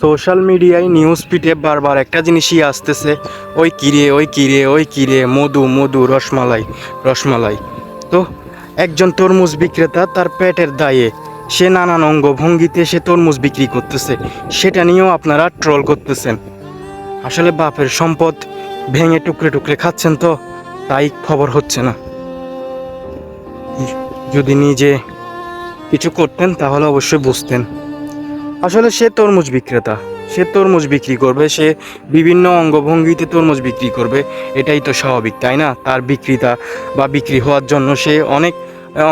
Social মিডিয়ায় news পিটে বারবার একটা জিনিসই আসতেছে, ওই কিরে ওই কিরে ওই কিরে মধু মধু, রসমালাই রসমালাই। তো একজন তরমুজ বিক্রেতা তার পেটের দায়ে সে নানান অঙ্গভঙ্গিতে সে তরমুজ বিক্রি করতেছে। সেটা নিয়েও আপনারা ট্রোল করতেছেন। আসলে বাপের সম্পদ ভেঙে টুকরে টুকরে খাচ্ছেন তো, তাই খবর হচ্ছে না। যদি নিজে কিছু করতেন তাহলে অবশ্যই বুঝতেন। আসলে সে তরমুজ বিক্রেতা। সে তরমুজ বিক্রি করবে, সে বিভিন্ন অঙ্গভঙ্গিতে তরমুজ বিক্রি করবে। এটাই তো স্বাভাবিক, তাই না? তার বিক্রিতা বা বিক্রি হওয়ার জন্য সে অনেক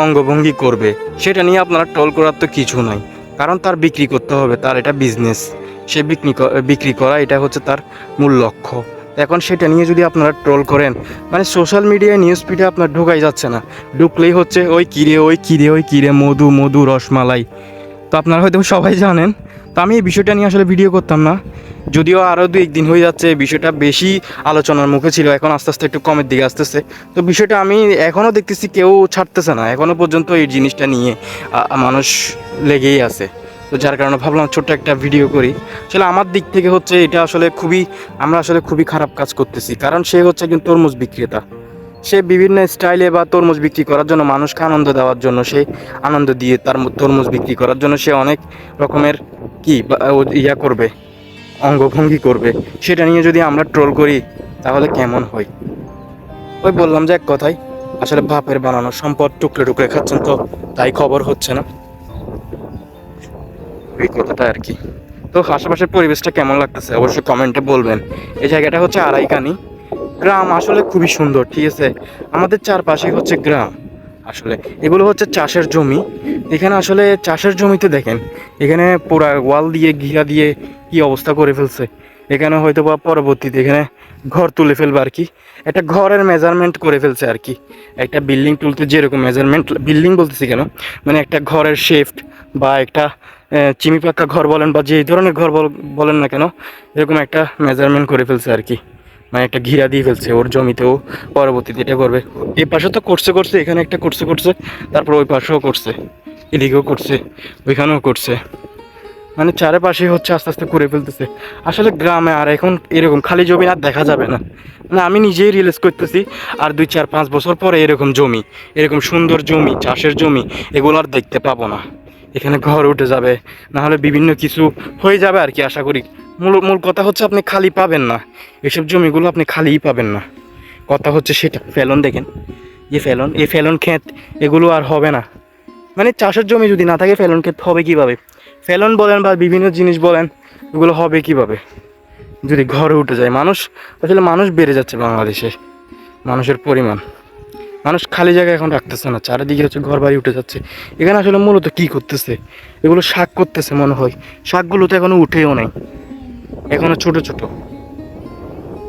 অঙ্গভঙ্গি করবে। সেটা নিয়ে আপনারা ট্রোল করার তো কিছু নাই। কারণ তার বিক্রি করতে হবে, তার এটা বিজনেস সে বিক্রি বিক্রি করা, এটা হচ্ছে তার মূল লক্ষ্য। এখন সেটা নিয়ে যদি আপনারা ট্রোল করেন মানে সোশ্যাল মিডিয়ায় নিউজ ফিডে আপনার ঢোকাই যাচ্ছে না। ঢুকলেই হচ্ছে, ওই কিরে ওই কিরে ওই কিরে মধু মধু, রসমালাই। তো আপনারা হয়তো সবাই জানেন তো আমি এই বিষয়টা নিয়ে আসলে ভিডিও করতাম না। যদিও আরও দু একদিন হয়ে যাচ্ছে বিষয়টা বেশি আলোচনার মুখে ছিল, এখন আস্তে আস্তে একটু কমের দিকে আসতেছে। তো বিষয়টা আমি এখনও দেখতেছি কেউ ছাড়তেছে না এখনও পর্যন্ত এই জিনিসটা নিয়ে মানুষ লেগেই আছে। তো যার কারণে ভাবলাম ছোট্ট একটা ভিডিও করি। আসলে আমার দিক থেকে হচ্ছে এটা আসলে খুবই, আমরা আসলে খুবই খারাপ কাজ করতেছি। কারণ সে হচ্ছে কিন্তু তরমুজ বিক্রেতা। সে বিভিন্ন স্টাইলে বা তরমুজ বিক্রি করার জন্য মানুষকে আনন্দ দেওয়ার জন্য, সে আনন্দ দিয়ে তার তরমুজ বিক্রি করার জন্য সে অনেক রকমের কি ইয়া করবে, অঙ্গভঙ্গি করবে, সেটা নিয়ে যদি আমরা ট্রোল করি, তাহলে কেমন হয়? ওই বললাম যে এক কথাই আসলে বাপের বানানো সম্পদ টুকরে টুকরে খাচ্ছেন তো, তাই খবর হচ্ছে না। এই কথাটা আর কি। তো আশেপাশের পরিবেশটা কেমন লাগতেছে, অবশ্যই কমেন্টে বলবেন। এই জায়গাটা হচ্ছে আড়াইকানি গ্রাম আসলে খুবই সুন্দর, ঠিক আছে? আমাদের চারপাশে হচ্ছে গ্রাম, আসলে। এগুলো হচ্ছে চাষের জমি। এখানে আসলে চাষের জমিতে দেখেন, এখানে পুরা ওয়াল দিয়ে, ঘিরা দিয়ে কি অবস্থা করে ফেলছে। এখানে হয়তো বা পরবর্তীতে এখানে ঘর তুলে ফেলবে আর কি। একটা ঘরের মেজারমেন্ট করে ফেলছে আর কি। একটা বিল্ডিং তুলতে যেরকম মেজারমেন্ট বিল্ডিং বলতেছি কেন? মানে একটা ঘরের শেফট বা একটা চিমি পাক্কা ঘর বলেন বা যে ধরনের ঘর বল- বলেন না কেন, এরকম একটা মেজারমেন্ট করে ফেলছে আর কি। মানে একটা ঘিরা দিয়ে ফেলছে ওর জমিতেও পরবর্তীতে এটা করবে। এই পাশে তো করছে করছে, এখানে একটা করছে করছে, তারপর ওই পাশেও করছে, এদিকেও করছে, ওইখানেও করছে। মানে চারপাশে হচ্ছে আস্তে আস্তে করে ফেলতেছে। আসলে গ্রামে আর এখন এরকম খালি জমি আর দেখা যাবে না। মানে আমি নিজেই রিয়েলাইজ করতেছি, আর দুই চার পাঁচ বছর পরে এরকম জমি, এরকম সুন্দর জমি, চাষের জমি, এগুলো আর দেখতে পাবো না। এখানে ঘর উঠে যাবে। না হলে বিভিন্ন কিছু হয়ে যাবে আর কি, আশা করি। মূল মূল কথা হচ্ছে আপনি খালি পাবেন না। এসব জমিগুলো আপনি খালিই পাবেন না। কথা হচ্ছে সেটা। ফেলন দেখেন। যে ফেলন, এই ফেলন ক্ষেত, এগুলো আর হবে না। মানে চাষের জমি যদি না থাকে, ফেলন ক্ষেত হবে কীভাবে? ফেলন বলেন বা বিভিন্ন জিনিস বলেন, এগুলো হবে কীভাবে? যদি ঘরে উঠে যায় মানুষ আসলে মানুষ বেড়ে যাচ্ছে বাংলাদেশে। মানুষের পরিমাণ। মানুষ খালি জায়গা এখন রাখতেছে না, চারিদিকে হচ্ছে ঘর বাড়ি উঠে যাচ্ছে। এখানে আসলে মূলত কি করতেছে? এগুলো শাক করতেছে মনে হয়। শাকগুলো তো এখনও উঠেও নেই। এখনও ছোট ছোট।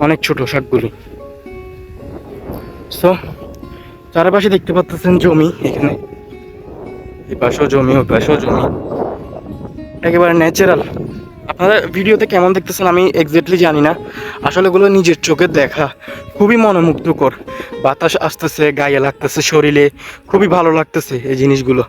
অনেক ছোট শাকগুলো। সো চারপাশে দেখতে পাচ্ছেন জমি এখানে। এই পাশেও জমি ওই পাশেও জমি। একেবারে ন্যাচারাল আপনারা ভিডিওতে কেমন দেখতেছেন আমি এক্স্যাক্টলি জানি না। আসলে এগুলো নিজের চোখে দেখা খুবই মনোমুগ্ধকর। বাতাস আসতেছে, গায়ে লাগতেছে, শরীরে খুবই ভালো লাগতেছে এই জিনিসগুলো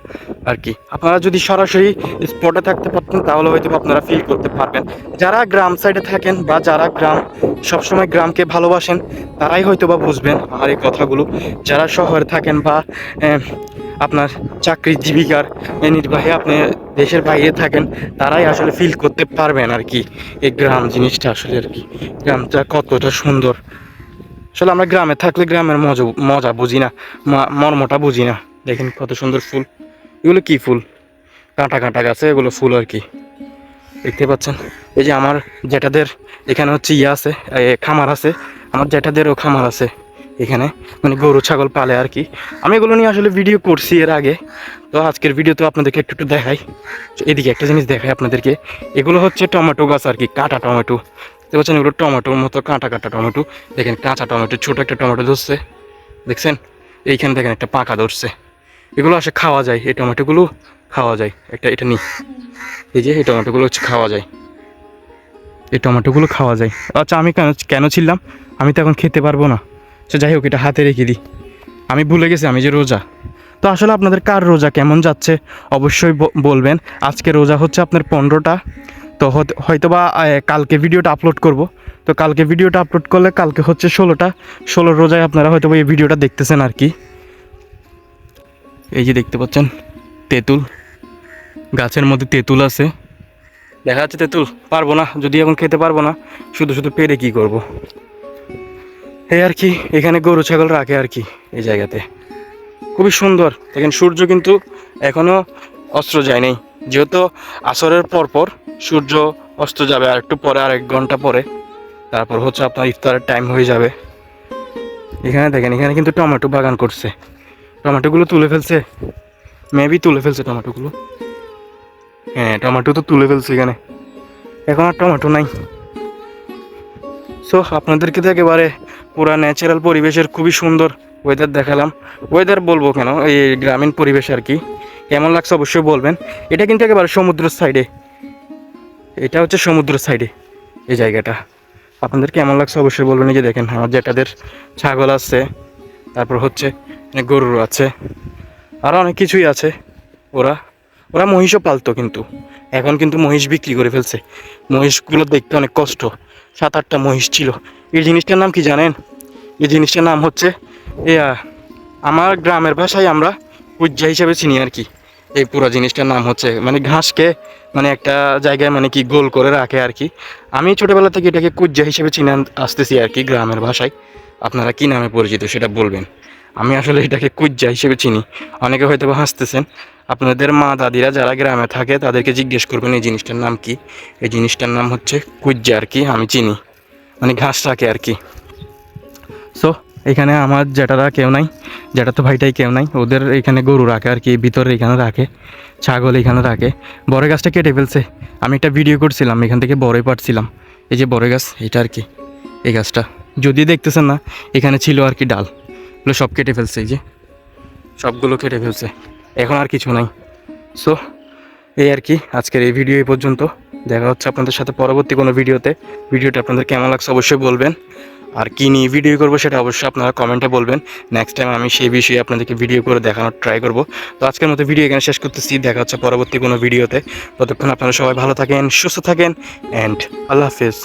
আর কি। আপনারা যদি সরাসরি স্পটে থাকতে পারতেন, তাহলে হয়তো আপনারা ফিল করতে পারবেন। যারা গ্রাম সাইডে থাকেন বা যারা গ্রাম সবসময় গ্রামকে ভালোবাসেন, তারাই হয়তো বা বুঝবেন আমার এই কথাগুলো। যারা শহরে থাকেন বা আপনার চাকরি জীবিকার নির্বাহে আপনি দেশের বাইরে থাকেন, তারাই আসলে ফিল করতে পারবেন আর কি। এই গ্রাম জিনিসটা আসলে আর কি। গ্রামটা কতটা সুন্দর। আসলে আমরা গ্রামে থাকলে গ্রামের মজা মজা বুঝি না মর্মটা বুঝি না। দেখেন কত সুন্দর ফুল। এগুলো কি ফুল? কাঁটা কাঁটা গাছে এগুলো ফুল আর কি। দেখতে পাচ্ছেন? এই যে আমার জেঠাদের এখানে হচ্ছে ইয়ে আছে খামার আছে। আমার জেঠাদেরও খামার আছে এখানে। মানে গরু, ছাগল পালে আর কি। আমি এগুলো নিয়ে আসলে ভিডিও করছি এর আগে। তো আজকের ভিডিওতে আপনাদেরকে একটু একটু দেখাই। এদিকে একটা জিনিস দেখাই আপনাদেরকে। এগুলো হচ্ছে টমেটো গাছ আর কি, কাঁটা টমেটো। পাচ্ছেন এগুলো টমেটোর মতো কাঁটা কাঁটা টমেটো। দেখেন কাঁচা টমেটো, ছোটো একটা টমেটো ধরছে। দেখছেন? এইখানে দেখেন একটা পাকা ধরছে। এগুলো আসে খাওয়া যায়, এই টমেটোগুলো খাওয়া যায়। একটা এটা নিই। এই যে এই টমেটোগুলো হচ্ছে খাওয়া যায়। এই টমেটোগুলো খাওয়া যায়। আচ্ছা আমি কেন কেন ছিলাম? আমি তো এখন খেতে পারব না। সে যাই হোক, এটা হাতে রেখে দিই। আমি ভুলে গেছি, আমি যে রোজা। তো আসলে আপনাদের কার রোজা কেমন যাচ্ছে? অবশ্যই বলবেন। আজকে রোজা হচ্ছে আপনার পনেরোটা। তো হয়তোবা কালকে ভিডিওটা আপলোড করব। তো কালকে ভিডিওটা আপলোড করলে কালকে হচ্ছে ষোলোটা। ষোলো রোজায় আপনারা হয়তো এই ভিডিওটা দেখতেছেন আর কি। এই যে দেখতে পাচ্ছেন, তেঁতুল। গাছের মধ্যে তেঁতুল আছে। দেখা যাচ্ছে তেঁতুল, পারব না, যদি এখন খেতে পারব না, শুধু শুধু পেরে কি করব। এই আর কি, এখানে গরু, ছাগল রাখে আর কি, এই জায়গাতে। খুবই সুন্দর, দেখেন সূর্য কিন্তু এখনও অস্ত্র যায় নাই। যেহেতু আসরের পর পর সূর্য অস্ত যাবে আর একটু পরে, আর এক ঘণ্টা পরে। তারপর হচ্ছে আপনার ইফতারের টাইম হয়ে যাবে। এখানে দেখেন, এখানে কিন্তু টমেটো বাগান করছে। টমেটোগুলো তুলে ফেলছে। মেবি তুলে ফেলছে টমেটোগুলো। হ্যাঁ টমেটো তো তুলে ফেলছে এখানে। এখন আর টমেটো নাই। সো আপনাদেরকে তো একেবারে পুরা ন্যাচারাল পরিবেশের খুবই সুন্দর ওয়েদার দেখালাম। ওয়েদার বলব কেন? এই গ্রামীণ পরিবেশ আর কি। কেমন লাগছে অবশ্যই বলবেন। এটা কিন্তু একেবারে সমুদ্রের সাইডে এটা হচ্ছে সমুদ্র সাইডে, এই জায়গাটা। আপনাদের কেমন লাগছে অবশ্যই বলবেন যে দেখেন, আমার জেঠাদের ছাগল আছে, তারপর হচ্ছে গরু আছে আরও অনেক কিছুই আছে। ওরা ওরা মহিষও পালতো কিন্তু, এখন কিন্তু মহিষ বিক্রি করে ফেলছে। মহিষগুলো দেখতে অনেক কষ্ট সাত আটটা মহিষ ছিল। এই জিনিসটার নাম কি জানেন? এই জিনিসটার নাম হচ্ছে, এ আমার গ্রামের ভাষায় আমরা উজ্জা হিসাবে চিনি আর কি। এই পুরো জিনিসটার নাম হচ্ছে মানে ঘাসকে মানে একটা জায়গায় মানে কি গোল করে রাখে আর কি। আমি ছোটোবেলা থেকে এটাকে কুজ্জা হিসেবে চিনে আসতেছি আর কি গ্রামের ভাষায়। আপনারা কি নামে পরিচিত সেটা বলবেন। আমি আসলে এটাকে কুজ্জা হিসেবে চিনি। অনেকে হয়তো হাসতেছেন। আপনাদের মা দাদিরা যারা গ্রামে থাকে, তাদেরকে জিজ্ঞেস করবেন এই জিনিসটার নাম কি? এই জিনিসটার নাম হচ্ছে কুজ্জা আর কি, আমি চিনি। মানে ঘাস রাখে আর কি। সো এখানে আমার যেটারা কেউ নাই যেটা তো ভাইটাই কেউ নাই, ওদের এখানে গরু রাখে আর কি, ভিতরে এখানে রাখে, ছাগল এখানে রাখে। বড় গাছটা কেটে ফেলছে, আমি একটা ভিডিও করছিলাম, এখান থেকে বড়ই পাচ্ছিলাম এই যে বড় গাছ, এটা আর কি, এই গাছটা। যদি দেখতেছেন না, এখানে ছিল আর কি ডাল, এগুলো সব কেটে ফেলছে, এই যে। সবগুলো কেটে ফেলছে, এখন আর কিছু নাই। সো এই আর কি, আজকের এই ভিডিও এই পর্যন্ত। দেখা হচ্ছে আপনাদের সাথে পরবর্তী কোনো ভিডিওতে ভিডিওটা আপনাদের কেমন লাগছে অবশ্যই বলবেন। আর কী নিয়ে ভিডিও করব সেটা অবশ্যই আপনারা কমেন্টে বলবেন। নেক্সট টাইম আমি সেই বিষয়ে আপনাদেরকে ভিডিও করে দেখানোর ট্রাই করব। তো আজকের মতো ভিডিও এখানে শেষ করতেছি, দেখা হচ্ছে পরবর্তী কোনো ভিডিওতে ততক্ষণ আপনারা সবাই ভালো থাকেন, সুস্থ থাকেন অ্যান্ড আল্লাহ হাফেজ।